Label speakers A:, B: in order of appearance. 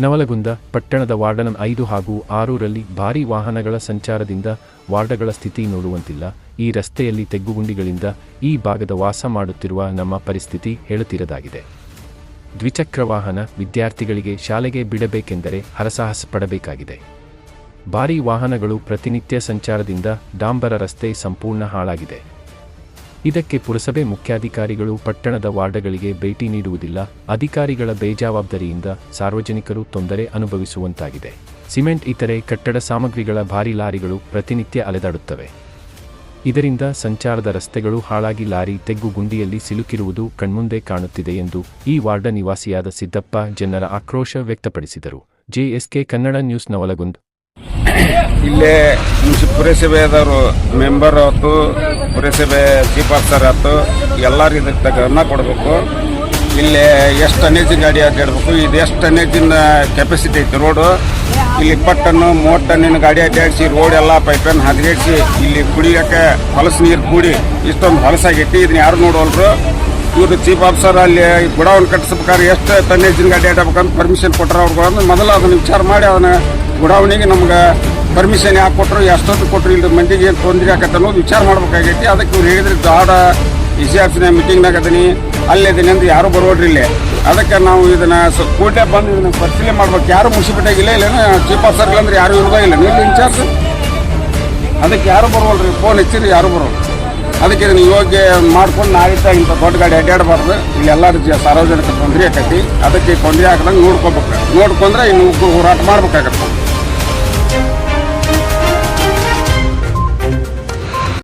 A: ನವಲಗುಂದ ಪಟ್ಟಣದ ವಾರ್ಡನ ಐದು ಹಾಗೂ ಆರೂರಲ್ಲಿ ಭಾರೀ ವಾಹನಗಳ ಸಂಚಾರದಿಂದ ವಾರ್ಡಗಳ ಸ್ಥಿತಿ ನೋಡುವಂತಿಲ್ಲ. ಈ ರಸ್ತೆಯಲ್ಲಿ ತೆಗ್ಗುಗುಂಡಿಗಳಿಂದ ಈ ಭಾಗದ ವಾಸ ಮಾಡುತ್ತಿರುವ ನಮ್ಮ ಪರಿಸ್ಥಿತಿ ಹೇಳುತ್ತಿರದಾಗಿದೆ. ದ್ವಿಚಕ್ರ ವಾಹನ ವಿದ್ಯಾರ್ಥಿಗಳಿಗೆ ಶಾಲೆಗೆ ಬಿಡಬೇಕೆಂದರೆ ಹರಸಾಹಸ ಪಡಬೇಕಾಗಿದೆ. ಭಾರೀ ವಾಹನಗಳು ಪ್ರತಿನಿತ್ಯ ಸಂಚಾರದಿಂದ ಡಾಂಬರ ರಸ್ತೆ ಸಂಪೂರ್ಣ ಹಾಳಾಗಿದೆ. ಇದಕ್ಕೆ ಪುರಸಭೆ ಮುಖ್ಯಾಧಿಕಾರಿಗಳು ಪಟ್ಟಣದ ವಾರ್ಡ್ಗಳಿಗೆ ಭೇಟಿ ನೀಡುವುದಿಲ್ಲ. ಅಧಿಕಾರಿಗಳ ಬೇಜವಾಬ್ದಾರಿಯಿಂದ ಸಾರ್ವಜನಿಕರು ತೊಂದರೆ ಅನುಭವಿಸುವಂತಾಗಿದೆ. ಸಿಮೆಂಟ್ ಇತರೆ ಕಟ್ಟಡ ಸಾಮಗ್ರಿಗಳ ಭಾರಿ ಲಾರಿಗಳು ಪ್ರತಿನಿತ್ಯ ಅಲೆದಾಡುತ್ತವೆ. ಇದರಿಂದ ಸಂಚಾರದ ರಸ್ತೆಗಳು ಹಾಳಾಗಿ ಲಾರಿ ತೆಗ್ಗು ಗುಂಡಿಯಲ್ಲಿ ಸಿಲುಕಿರುವುದು ಕಣ್ಮುಂದೆ ಕಾಣುತ್ತಿದೆ ಎಂದು ಈ ವಾರ್ಡ ನಿವಾಸಿಯಾದ ಸಿದ್ದಪ್ಪ ಜನರ ಆಕ್ರೋಶ ವ್ಯಕ್ತಪಡಿಸಿದರು. JSK Kannada news Navalgund.
B: ಇಲ್ಲೇ ಪುರಸಭೆಯಾದವರು ಮೆಂಬರ್ ಆಯ್ತು. ಪುರಸಭೆ ಚೀಫ್ ಆಫೀಸರ್ ಆಯ್ತು. ಎಲ್ಲರೂ ಇದಕ್ಕೆ ಗಮನ ಕೊಡಬೇಕು. ಇಲ್ಲಿ ಎಷ್ಟು ಟನ್ನೇಜಿನ ಗಾಡಿ ಅಡ್ಡಾಡಬೇಕು ಇದು ಎಷ್ಟು ಟನ್ನೇಜಿನ ಕೆಪಾಸಿಟಿ ಐತೆ ರೋಡು ಇಲ್ಲಿ ಇಪ್ಪತ್ತನ್ನು ಮೂವತ್ತು ಟನ್ನಿನ ಗಾಡಿ ಅಡ್ಡಾಡಿಸಿ ರೋಡ್ ಎಲ್ಲ ಪೈಪನ್ನು ಹದಗೆಡಿಸಿ, ಇಲ್ಲಿ ಕುಡಿಯೋಕ್ಕೆ ಹೊಲಸು ನೀರು ಕೂಡಿ ಇಷ್ಟೊಂದು ಹೊಲಸಾಗೈತಿ ಇದನ್ನ ಯಾರು ನೋಡೋಲ್ರು? ಇವರು ಚೀಫ್ ಆಫೀಸರ್ ಅಲ್ಲಿ ಗುಡಾವನ್ನು ಕಟ್ಟಿಸ್ಬೇಕಾದ್ರೆ ಎಷ್ಟು ಟನ್ನೇಜಿನ ಗಾಡಿ ಅಡ್ಡಾಡ್ಬೇಕಂತ ಪರ್ಮಿಷನ್ ಕೊಟ್ಟರೆ ಅವ್ರು ಮೊದಲು ಅದನ್ನು ವಿಚಾರ ಮಾಡಿ ಅದನ್ನ ಗುಡಾವಣೆಗೆ ನಮ್ಗೆ ಪರ್ಮಿಷನ್ ಯಾಕೆ ಕೊಟ್ಟರು ಎಷ್ಟೊತ್ತು ಕೊಟ್ಟರು ಇಲ್ಲಿ ಮಂದಿಗೆ ಏನು ತೊಂದರೆ ಆಗತ್ತೆ ಅನ್ನೋದು ವಿಚಾರ ಮಾಡ್ಬೇಕಾಗೈತಿ. ಅದಕ್ಕೆ ಇವ್ರು ಹೇಳಿದ್ರೆ ದಾಡ ಇ ಸಿ ಆಫ್ಸಿನ ಮೀಟಿಂಗ್ನಾಗ ಅದೀನಿ, ಅಲ್ಲೇ ಅದೀನಿ ಅಂದ್ರೆ ಯಾರು ಬರೋಡ್ರಿ ಇಲ್ಲಿ. ಅದಕ್ಕೆ ನಾವು ಇದನ್ನ ಕೂಡಲೇ ಬಂದು ಇದನ್ನ ಪರಿಶೀಲನೆ ಮಾಡ್ಬೇಕು. ಯಾರು ಮುನ್ಸಿಪಾಲ್ಟಿಯಾಗಿಲ್ಲ ಇಲ್ಲ ಚೀಫ್ ಇಲ್ಲ ಅಂದ್ರೆ ಯಾರು ಇರೋದೇ ಇಲ್ಲ. ನೀವು ಇನ್ಚಾರ್ಜ್ ಅದಕ್ಕೆ ಯಾರು ಬರೋಲ್ರಿ ಫೋನ್ ಹಚ್ಚಿರಿ ಯಾರು ಬರೋಲ್ಲ ಅದಕ್ಕೆ ಇದನ್ನ ಯೋಗ್ಯ ಮಾಡ್ಕೊಂಡು ನಾಳಿತ ಇಂಥ ದೊಡ್ಡ ಗಾಡಿ ಅಡ್ಡಾಡಬಾರ್ದು ಇಲ್ಲಿ ಎಲ್ಲ ರೀತಿಯ ಸಾರ್ವಜನಿಕ ತೊಂದರೆ ಆಕೈತಿ. ಅದಕ್ಕೆ ತೊಂದರೆ ಆಗದಂಗೆ ನೋಡ್ಕೋಬೇಕು. ನೋಡ್ಕೊಂಡ್ರೆ ಇನ್ನು ಹೋರಾಟ ಮಾಡ್ಬೇಕಾಗತ್ತೆ.